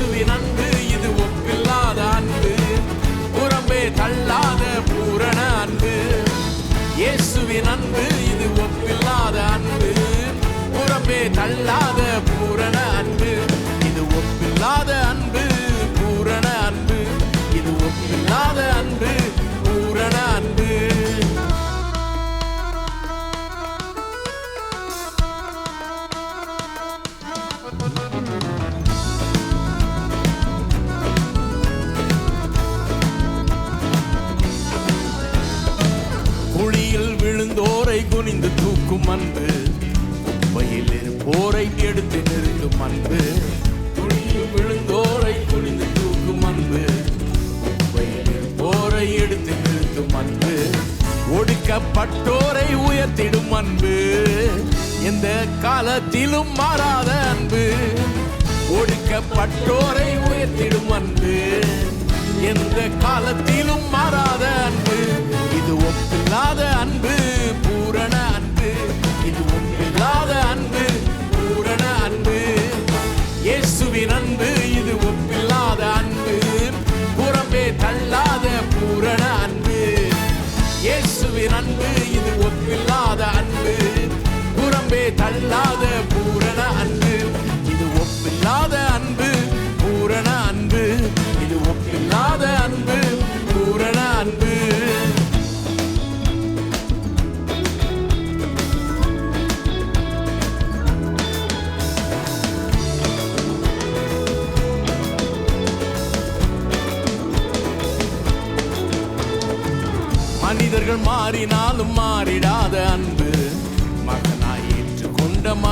இயேசுவின் அன்பு இது ஒப்பில்லாத அன்பு. புறம்பே தள்ளாத பூரண அன்பு. இயேசுவின் அன்பு இது ஒப்பில்லாத அன்பு. புறம்பே தள்ளாத பூரண நிற்கும் அன்பு. குப்பையில் இருப்போரை எடுத்து நிறுத்தும் அன்பு. குழியில் விழுந்தோரை துணிந்து தூக்கும் அன்பு. குப்பையில் இருப்போரை எடுத்து நிறுத்தும் அன்பு. ஒடுக்கப்பட்டோரை உயர்த்திடும் அன்பு. எந்த காலத்திலும் மாறாத அன்பு. ஒடுக்கப்பட்டோரை உயர்த்திடும் அன்பு. எந்த காலத்திலும் மாறாத அன்பு. இது ஒப்பில்லாத அன்பு. பூரண அன்பு அன்பு பூரண அன்பு. இயேசுவின் அன்பு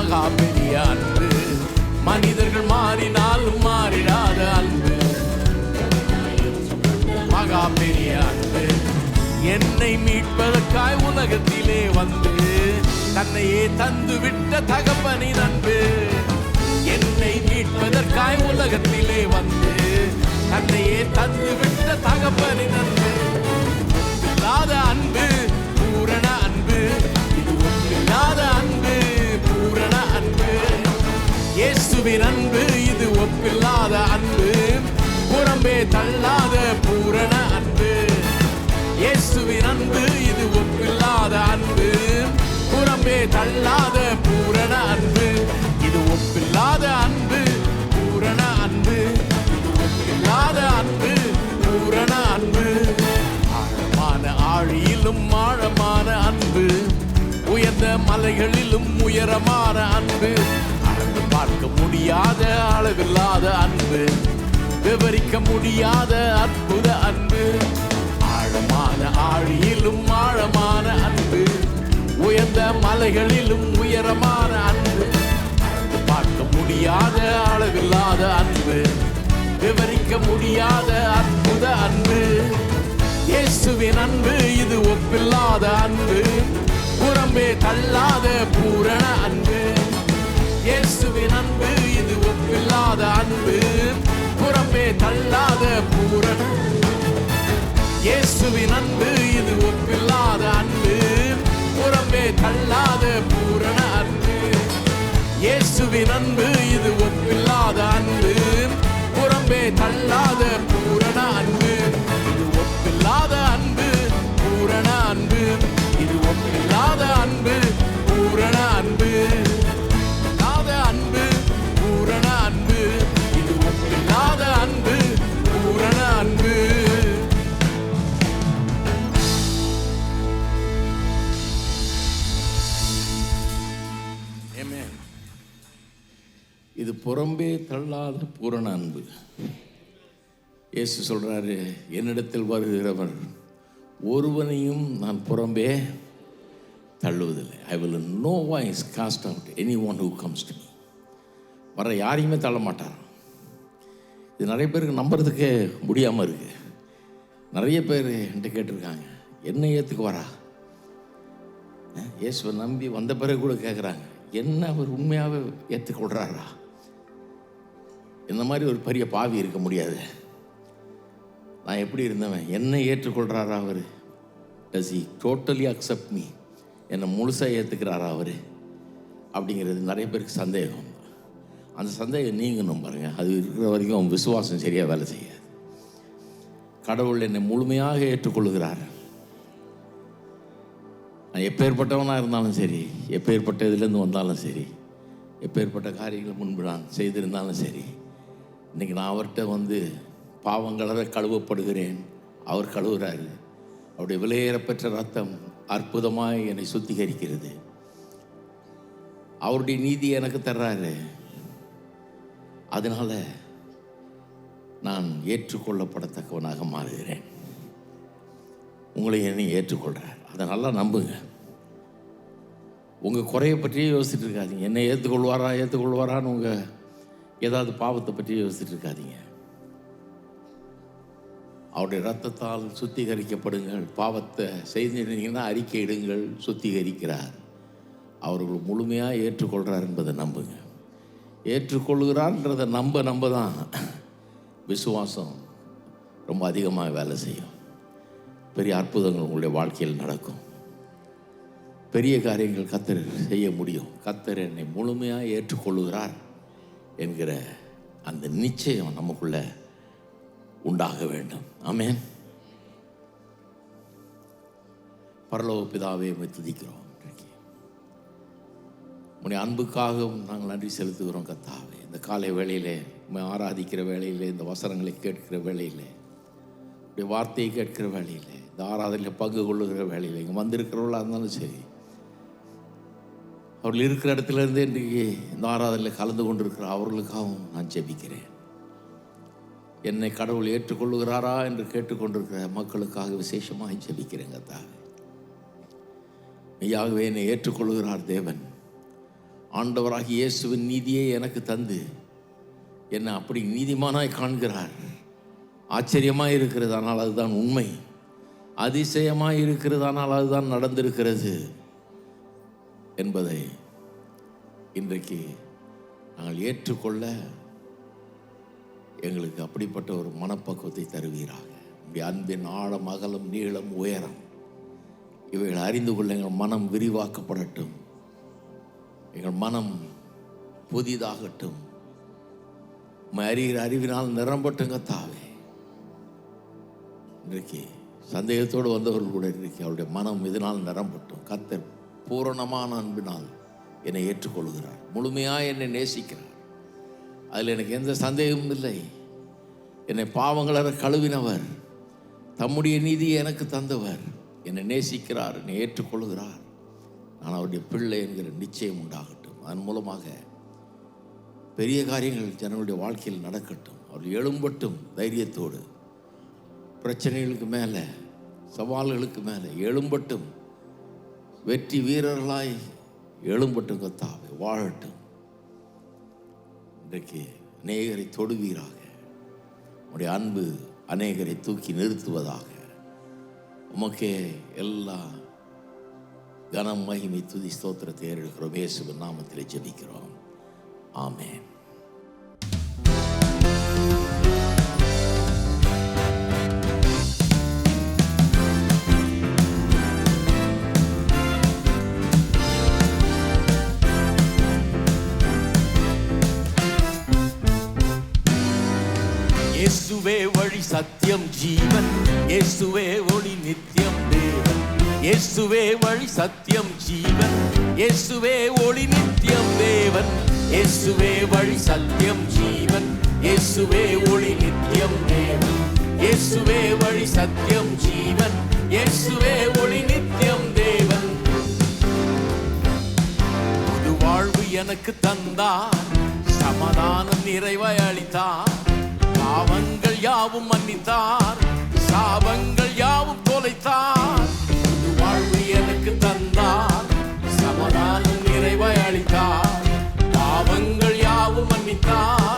ஏற்றுக்கொண்ட அன்பு. மனிதர்கள் மாறினாலும் மாறிடாத அன்பு. மகா பெரிய அன்பு. என்னை மீட்பதற்காய் உலகத்திலே வந்து தன்னையே தந்து விட்ட தகப்பனின் அன்பு. என்னை மீட்பதற்காய் உலகத்திலே வந்து தன்னையே தந்து விட்ட தகப்பனின் அன்பு. ஒப்பில்லாத அன்பு இயேசுவின் அன்பு இது ஒப்பில்லாத அன்பு. புறம்பே தள்ளாத பூரண அன்பு. இயேசுவின் அன்பு இது ஒப்பில்லாத அன்பு. புறம்பே தள்ளாத பூரண அன்பு. இது ஒப்பில்லாத அன்பு பூரண அன்பு. இது ஒப்பில்லாத அன்பு பூரண அன்பு. ஆழமான ஆழியிலும் ஆழமான அன்பு. உயர்ந்த மலைகளிலும் உயரமான அன்பு. முடியாத அளவில்லாத அன்பு. விவரிக்க முடியாத அற்புத அன்பு. ஆழமான ஆழியிலும் ஆழமான அன்பு. உயர்ந்த மலைகளிலும் உயரமான அன்பு. பார்க்க முடியாத அளவில்லாத அன்பு. விவரிக்க முடியாத அற்புத அன்பு. இயேசுவின் அன்பு இது ஒப்பில்லாத அன்பு. புறம்பே தள்ளாத பூரண அன்பு. இயேசுவின் அன்பு இது அன்பு புறமே தள்ளாத பூரண இயேசுவின் அன்பு இது ஒப்பில்லாத அன்பு புறம்பே தள்ளாத பூரண அன்பு. இயேசுவின் அன்பு இது ஒப்பில்லாத அன்பு புறம்பே தள்ளாத பூரண அன்பு. இது ஒப்பில்லாத அன்பு பூரண அன்பு. இது ஒப்பில்லாத அன்பு புறம்பே தள்ளாத பூரண அன்பு. இயேசு சொல்கிறாரு என்னிடத்தில் வருகிறவர் ஒருவனையும் நான் புறம்பே தள்ளுவதில்லை. I will no wise cast out any one who comes to me வர யாரையுமே தள்ள மாட்டார். இது நிறைய பேருக்கு நம்புறதுக்கே முடியாமல் இருக்குது நிறைய பேர் என்கிட்ட கேட்டிருக்காங்க என்ன ஏற்றுக்குவாரா வரா? இயேசுவை நம்பி வந்த பிறகு கூட கேட்குறாங்க என்ன அவர் உண்மையாகவே ஏற்றுக்கொள்கிறாரா இந்த மாதிரி ஒரு பெரிய பாவி இருக்க முடியாது. நான் எப்படி இருந்தவன்? என்ன ஏற்றுக்கொள்கிறாரா அவர்? Does he totally accept me என்னை முழுசாக ஏற்றுக்கிறாரா அவர்? அப்படிங்கிறது நிறைய பேருக்கு சந்தேகம். அந்த சந்தேகம் நீங்கணும் பாருங்கள் அது இருக்கிற வரைக்கும் விசுவாசம் சரியாக வேலை செய்யாது. கடவுள் என்னை முழுமையாக ஏற்றுக்கொள்கிறார். நான் எப்பேற்பட்டவனாக இருந்தாலும் சரி எப்பேற்பட்ட இதுலேருந்து வந்தாலும் சரி எப்பேற்பட்ட காரியங்களை முன்பு நான் செய்திருந்தாலும் சரி இன்றைக்கி நான் அவர்கிட்ட வந்து பாவங்களற கழுவப்படுகிறேன். அவர் கழுவுறாரு. அவருடைய விலையேறப்பெற்ற ரத்தம் அற்புதமாக என்னை சுத்திகரிக்கிறது. அவருடைய நீதி எனக்கு தர்றாரு. அதனால் நான் ஏற்றுக்கொள்ளப்படத்தக்கவனாக மாறுகிறேன். உங்களை என்னை ஏற்றுக்கொள்கிறார் அதை நல்லா நம்புங்க. உங்கள் குறையை பற்றியே யோசிச்சுட்டு இருக்காதீங்க. என்னை ஏற்றுக்கொள்வாரா ஏற்றுக்கொள்வாரான்னு உங்கள் ஏதாவது பாவத்தை பற்றி யோசிச்சுட்டு இருக்காதீங்க. அவருடைய ரத்தத்தால் சுத்திகரிக்கப்படுங்கள். பாவத்தை செய்திருந்தீங்கன்னா அறிக்கையிடுங்கள் சுத்திகரிக்கிறார். அவர்கள் முழுமையாக ஏற்றுக்கொள்கிறார் என்பதை நம்புங்க. ஏற்றுக்கொள்கிறான்றதை நம்ப நம்ப தான் விசுவாசம் ரொம்ப அதிகமாக வேலை செய்யும். பெரிய அற்புதங்கள் உங்களுடைய வாழ்க்கையில் நடக்கும். பெரிய காரியங்கள் கத்தர் செய்ய முடியும். கத்தர் என்னை முழுமையாக ஏற்றுக்கொள்கிறார் என்கிற அந்த நிச்சயம் நமக்குள்ள உண்டாக வேண்டும். ஆமேன். பரலோக பிதாவே துதிக்கிறோம். இன்றைக்கு உடைய அன்புக்காகவும் நாங்கள் நன்றி செலுத்துகிறோம் கத்தாவே இந்த காலை வேளையிலே உண்மை ஆராதிக்கிற வேளையிலே இந்த வசனங்களை கேட்கிற வேளையிலே உடைய வார்த்தையை கேட்கிற வேளையிலே இந்த ஆராதனையில் பங்கு கொள்ளுகிற வேளையில் இங்கே வந்திருக்கிறவர்களாக இருந்தாலும் சரி அவர்கள் இருக்கிற இடத்துல இருந்தே இன்றைக்கு இந்த ஆராதனையில் கலந்து கொண்டிருக்கிற அவர்களுக்காகவும் நான் ஜெபிக்கிறேன். என்னை கடவுள் ஏற்றுக்கொள்ளுகிறாரா என்று கேட்டுக்கொண்டிருக்கிற மக்களுக்காக விசேஷமாக ஜெபிக்கிறேங்க கத்தாவே மெய்யாகவே என்னை ஏற்றுக்கொள்கிறார் தேவன். ஆண்டவராகி இயேசுவின் நீதியை எனக்கு தந்து என்னை அப்படி நீதிமானாய் காண்கிறார். ஆச்சரியமாக இருக்கிறது ஆனால் அதுதான் உண்மை. அதிசயமாக இருக்கிறது ஆனால் அதுதான் நடந்திருக்கிறது. என்பதை இன்றைக்கு நாங்கள் ஏற்றுக்கொள்ள எங்களுக்கு அப்படிப்பட்ட ஒரு மனப்பக்குவத்தை தருவீராக. உடைய அன்பின் ஆழம் அகலம் நீளம் உயரம் இவைகள் அறிந்து கொள்ள எங்கள் மனம் விரிவாக்கப்படட்டும். எங்கள் மனம் புதிதாகட்டும். அறிகிற அறிவினால் நிரம்பட்டுங்க தாவே. இன்றைக்கு சந்தேகத்தோடு வந்தவர்கள் கூட இன்றைக்கு அவருடைய மனம் இதனால் நிரம்பட்டும். கத்தர் பூரணமான அன்பினால் என்னை ஏற்றுக்கொள்கிறார். முழுமையாக என்னை நேசிக்கிறார். அதில் எனக்கு எந்த சந்தேகமும் இல்லை. என்னை பாவங்களற கழுவினவர் தம்முடைய நீதியை எனக்கு தந்தவர் என்னை நேசிக்கிறார் என்னை ஏற்றுக்கொள்கிறார். நான் அவருடைய பிள்ளை என்கிற நிச்சயம் உண்டாகட்டும். அதன் மூலமாக பெரிய காரியங்கள் ஜனங்களுடைய வாழ்க்கையில் நடக்கட்டும். அவர் எழும்பட்டும் தைரியத்தோடு. பிரச்சனைகளுக்கு மேலே சவால்களுக்கு மேலே எழும்பட்டும். வெற்றி வீரர்களாய் எழும்பட்டும் கத்தாவே வாழட்டும். இன்றைக்கு அநேகரை தொடுவீராக. உடைய அன்பு அநேகரை தூக்கி நிறுத்துவதாக. உமக்கே எல்லா கனம் மகிமை துதி ஸ்தோத்திரத்தை ஏறெடுக்கிறோம். இயேசுவின் நாமத்திலே ஜெபிக்கிறோம். ஆமேன். சத்தியம் ஜீவன் இயேசுவே ஒளி நித்தியம் தேவன். இயேசுவே வழி சத்தியம் ஜீவன் இயேசுவே ஒளி நித்தியம் தேவன். இயேசுவே வழி சத்தியம் ஜீவன் இயேசுவே ஒளி நித்தியம் தேவன். இயேசுவே வழி சத்தியம் ஜீவன் இயேசுவே ஒளி நித்தியம் தேவன். புது வாழ்வு எனக்கு தந்தார் சமாதானம் நிறைவை அளித்தார். பாவங்கள் யாவும் மன்னித்தார். சாபங்கள் யாவும் தொலைத்தார். வாழ்வு எனக்கு தந்தார். சமதானம் நிறைவை அளித்தார். பாவங்கள் யாவும் மன்னித்தார்.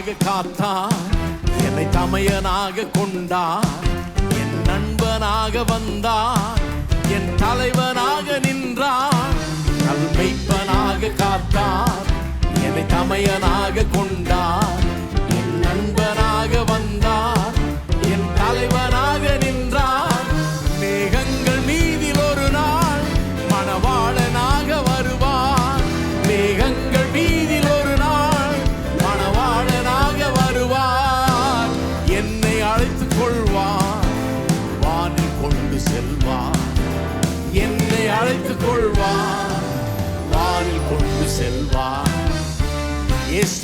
நல்மெய்ப்பனாக காத்தான் என்னை தமையனாக கொண்டான் என் நண்பனாக வந்தான் என் தலைவனாக நின்றான் நல்மெய்ப்பனாக காத்தான் என்னை தமையனாக கொண்டான்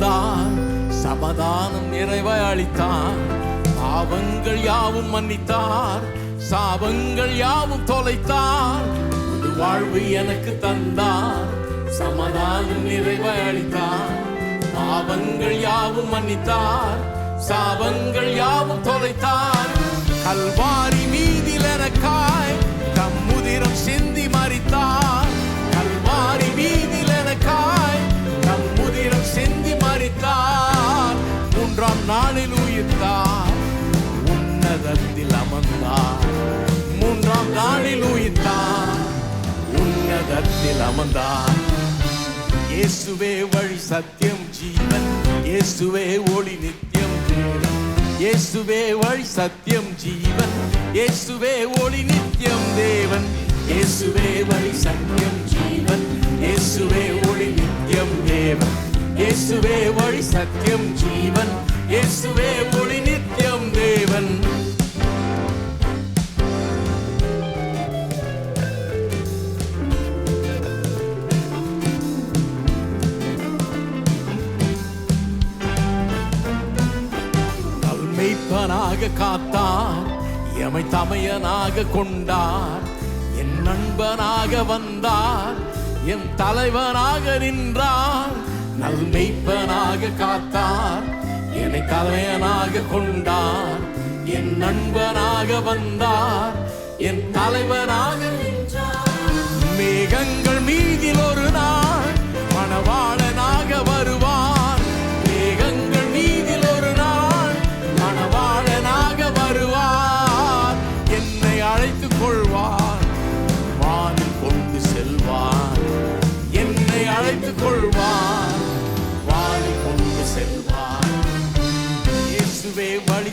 தந்தார் சமாதானம் நிறைவாய் அளித்தார். பாவங்கள் யாவும் மன்னித்தார். சாபங்கள் யாவும் தொலைத்தார். புது வாழ்வு எனக்கு தந்தார். சமாதானம் நிறைவாய் அளித்தார். பாவங்கள் யாவும் மன்னித்தார். சாபங்கள் யாவும் தொலைத்தார். கல்வாரி மீதில் எனக்காய் தம்முதிரம் சிந்த மூன்றாம் நாளில் உன்னதத்தில் அமர்ந்தான் இயேசுவே வழி சத்தியம் ஜீவன். இயேசுவே ஒளி நித்தியம் தேவன். இயேசுவே வழி சத்தியம் ஜீவன். இயேசுவே ஒளி நித்தியம் தேவன். இயேசுவே வழி சத்தியம் ஜீவன். இயேசுவே ஒளி நித்தியம் தேவன். இயேசுவே வழி சத்தியம் ஜீவன். இயேசுவே ஒளி நித்தியம் தேவன். நண்பனாக காத்தார் எமை தமையனாக கொண்டார். என் நண்பனாக வந்தார் என் தலைவனாக நின்றார். நல்மெய்ப்பனாக காத்தார் என்னை தலைவனாக கொண்டார். என் நண்பனாக வந்தார் என் தலைவனாக நின்றார். மேகங்கள் மீதில் ஒரு நாள்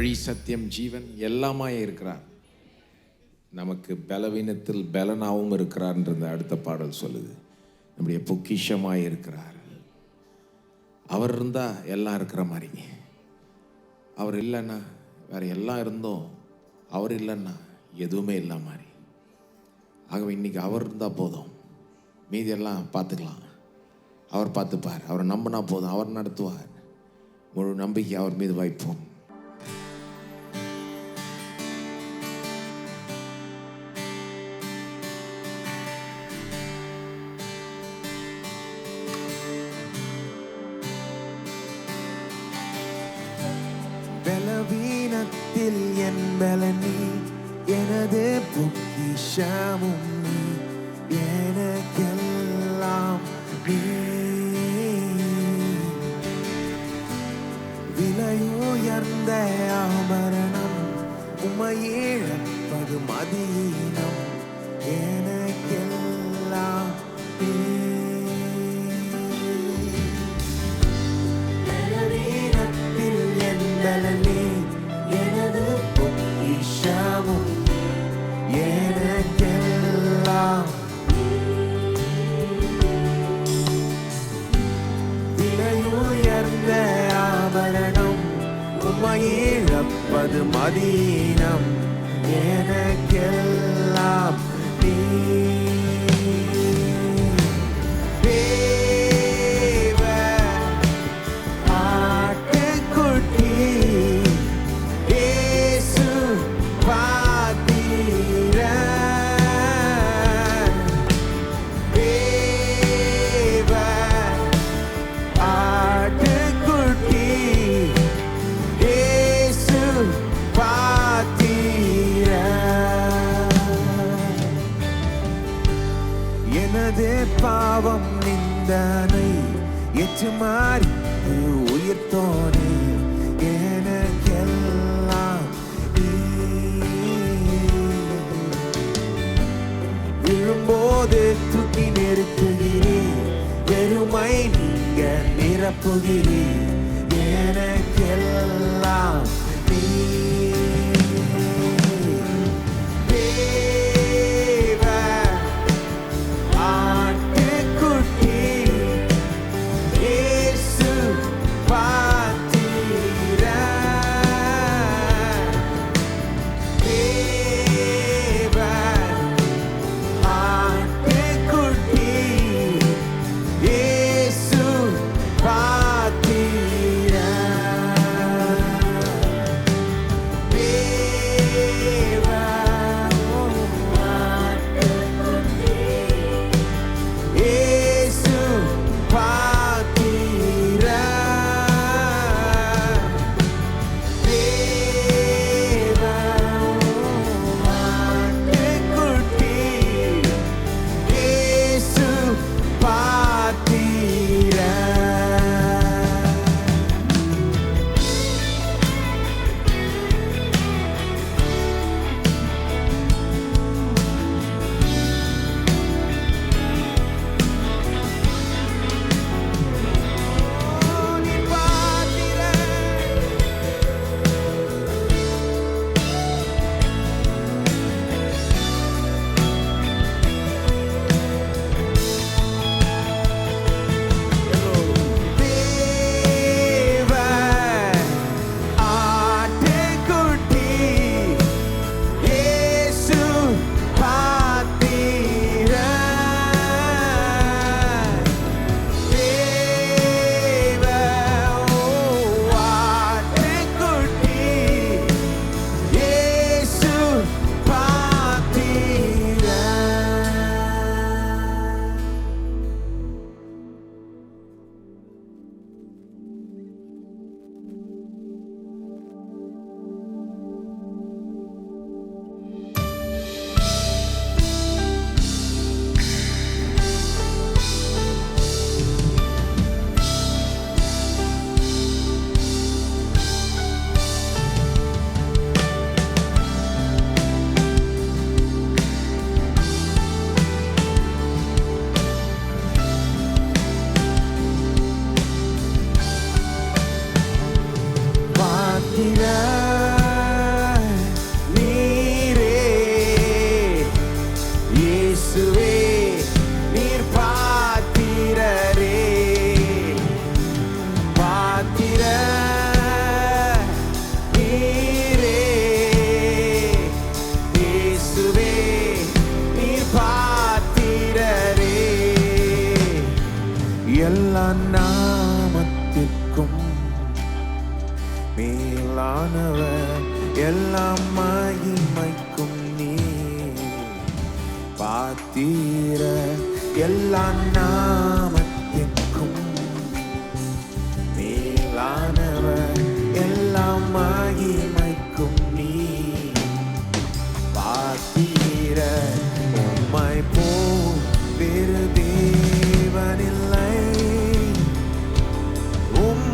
வழி சத்தியம் ஜீவன் எல்லாமாய் இருக்கிறார். நமக்கு பலவீனத்தில் பலனாகவும் இருக்கிறார்ன்றது அடுத்த பாடல் சொல்லுது. நம்முடைய பொக்கிஷமாக இருக்கிறார். அவர் இருந்தால் எல்லாம் இருக்கிற மாதிரி. அவர் இல்லைன்னா வேறு எல்லாம் இருந்தோம். அவர் இல்லைன்னா எதுவுமே இல்லை மாதிரி. ஆகவே இன்றைக்கி அவர் இருந்தால் போதும். மீதியெல்லாம் பார்த்துக்கலாம். அவர் பார்த்துப்பார். அவரை நம்பினா போதும். அவர் நடத்துவார். முழு நம்பிக்கை அவர் மீது வைப்போம். விலையுயர்ந்த ஆபரணம். உமையிழப்பது மதியினம். எனக்கெல்லாம் நீ பலவீனத்தில் எனது பொக்கிஷமும். எனக்கெல்லாம் உமையிழப்பது மதீனம். எனக்கெல்லாம் நீ பாவம் நிந்தனை ஏற்று மாறி உயிர்த்தோனே. எனக்கெல்லாம் விழும்போது தூக்கி நிறுத்துகிறீர் வெறுமை நீங்க நிரப்புகிறேன் எனக்கெல்லாம்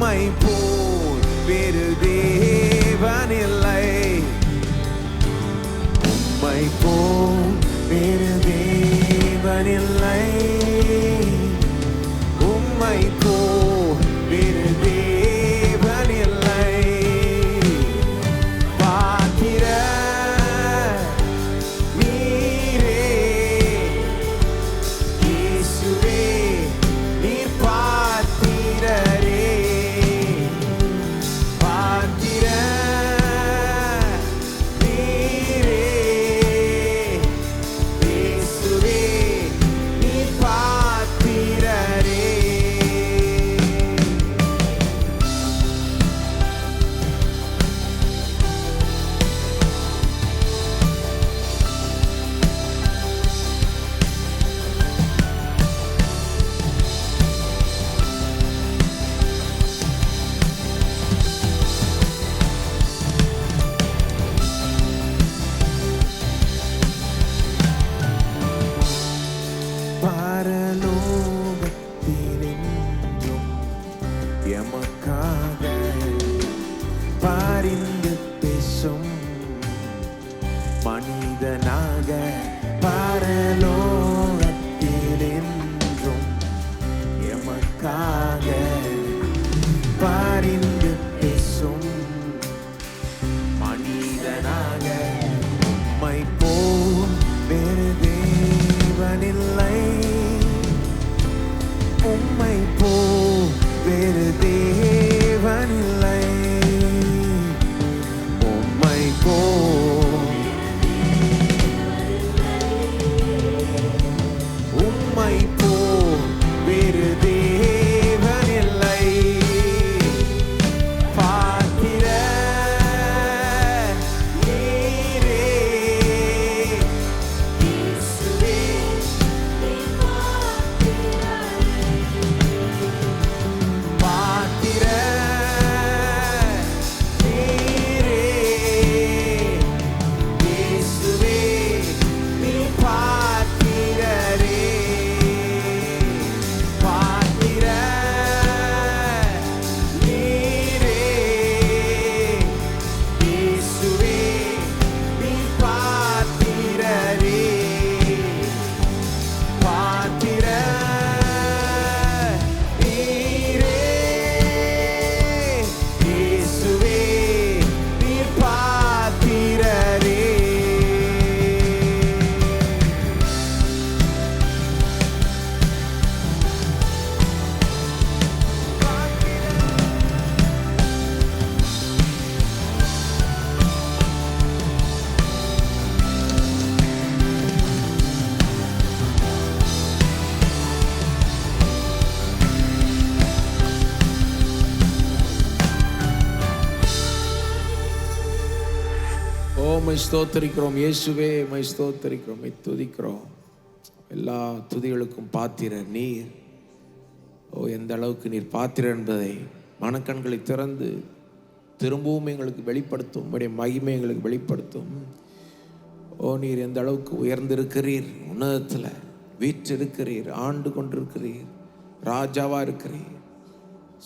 உம்மை போல் வேறு தேவனில்லை. உம்மை போல் வேறு இல்லை. உம்மை போ வேறு ஓ மை ஸ்தோத்தரிக்கிறோம் இயேசுவே மை ஸ்தோத்தரிக்கிறோம் மை துதிக்கிறோம் எல்லா துதிகளுக்கும் பாத்திரர் நீர் ஓ எந்த அளவுக்கு நீர் பாத்திரர் என்பதை மனக்கண்களை திறந்து திரும்பவும் எங்களுக்கு வெளிப்படுத்தும் உடைய மகிமை எங்களுக்கு வெளிப்படுத்தும் ஓ நீர் எந்த அளவுக்கு உயர்ந்திருக்கிறீர் உன்னதத்தில் வீற்றிருக்கிறீர் ஆண்டு கொண்டிருக்கிறீர் ராஜாவாக இருக்கிறீர்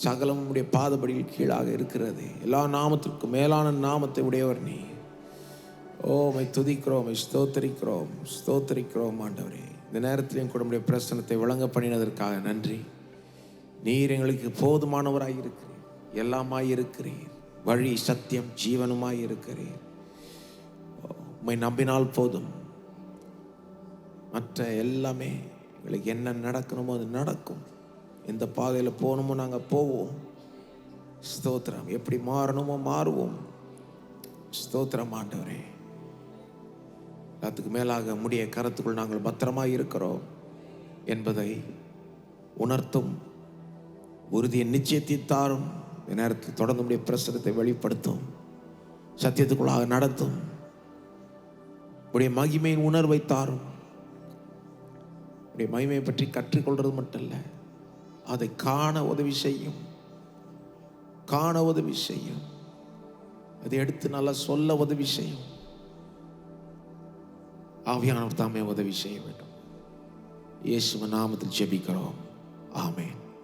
சகலம் உடைய பாதபடியில் கீழாக இருக்கிறது எல்லா நாமத்திற்கும் மேலான நாமத்தை உடையவர் நீ ஓ மை துதிக்கிறோம் ஸ்தோத்திரிக்கிறோம் ஸ்தோத்திரிக்கிறோம் ஆண்டவரே. இந்த நேரத்திலையும் கூட உடைய பிரசனத்தை வழங்க பண்ணினதற்காக நன்றி. நீர் எங்களுக்கு போதுமானவராக இருக்கிறீர். எல்லாமாய் இருக்கிறீர். வழி சத்தியம் ஜீவனுமாய் இருக்கிறீர். உம்மை நம்பினால் போதும். மற்ற எல்லாமே எங்களுக்கு என்ன நடக்கணுமோ அது நடக்கும். எந்த பாதையில் போகணுமோ நாங்கள் போவோம். ஸ்தோத்திரம். எப்படி மாறணுமோ மாறுவோம். ஸ்தோத்திரம் ஆண்டவரே. அதுக்கு மேலாக முடிய கரத்துக்குள் நாங்கள் பத்திரமாக இருக்கிறோம் என்பதை உணர்த்தும் உறுதியை நிச்சயத்தை தாரும் நேரத்தில் தொடர்ந்து உடைய பிரசனத்தை வெளிப்படுத்தும் சத்தியத்துக்குள்ளாக நடத்தும். உடைய மகிமையின் உணர்வை தாரும். உடைய மகிமையை பற்றி கற்றுக்கொள்வது மட்டும் இல்லை அதை காண உதவி செய்யும் காண உதவி செய்யும். அதை எடுத்து நல்லா சொல்ல உதவி செய்யும். ஆவியானவர் தாமே உதவி செய்ய வேண்டும். இயேசுவ நாமத்தில் ஜெபிக்கிறோம். ஆமேன்.